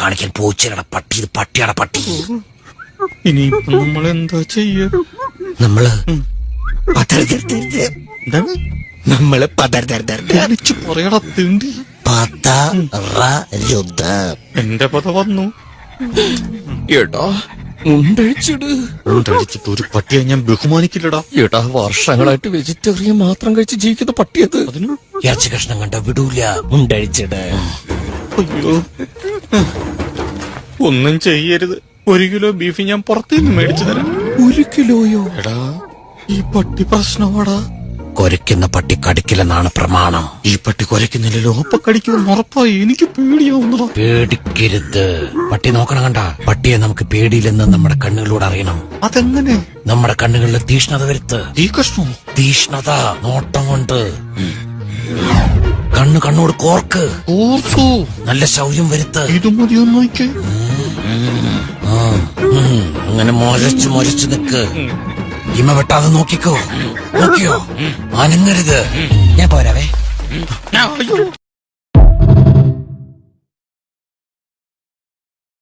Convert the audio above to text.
കാണിക്കാൻ പൂച്ചയുടെ പട്ടി ഇത് പട്ടിയുടെ പട്ടി. ഇനി നമ്മൾ എന്താ ചെയ്യ? നമ്മൾ നമ്മൾ. എന്റെ പത വന്നു. എടാ മുണ്ടഴിച്ചിട്. ഉണ്ടടിച്ചിട്ട് ഒരു പട്ടിയെ ഞാൻ ബഹുമാനിക്കില്ലടാ. എടാ വർഷങ്ങളായിട്ട് വെജിറ്റേറിയൻ മാത്രം കഴിച്ച് ജീവിക്കുന്ന പട്ടിയത് അതിന് ഇറച്ചി കഷ്ണം കണ്ട വിടൂല. മുണ്ടഴിച്ചിട്. അയ്യോ. ഒന്നും ചെയ്യരുത്. ഒരു കിലോ ബീഫ് ഞാൻ പുറത്തുനിന്ന് മേടിച്ചു തരാം. ഒരു കിലോയോ? എടാ ഈ പട്ടി പ്രശ്നമാടാ. കൊരയ്ക്കുന്ന പട്ടി കടിക്കില്ലെന്നാണ് പ്രമാണം. ഈ പട്ടി കൊരയ്ക്കുന്നില്ലല്ലോ. അപ്പൊ കടിക്കുമെന്ന് ഉറപ്പായി. എനിക്ക് പേടിയാവുന്നതാ. പേടിക്കരുത്. പട്ടി നോക്കണം കണ്ട. പട്ടിയെ നമുക്ക് പേടിയില്ലെന്ന് നമ്മുടെ കണ്ണുകളിലൂടെ അറിയണം. അതെങ്ങനെ? നമ്മുടെ കണ്ണുകളിൽ തീഷ്ണത വരുത്ത്. ഈ കഷ്ണോ തീഷ്ണത നോട്ടം കൊണ്ട്. കണ്ണ് കണ്ണോട് കോർക്ക്. ഓർത്തോ നല്ല ശൗര്യം വരുത്ത്. ഇത് മതിയൊന്നു അങ്ങനെ മൊരച്ചു മൊരച്ചു നിക്ക്. ഇമ വെട്ടാതെ നോക്കിക്കോ. നോക്കിയോ? അനങ്ങരുത് ഞാൻ പോരാവേ. അയ്യോ.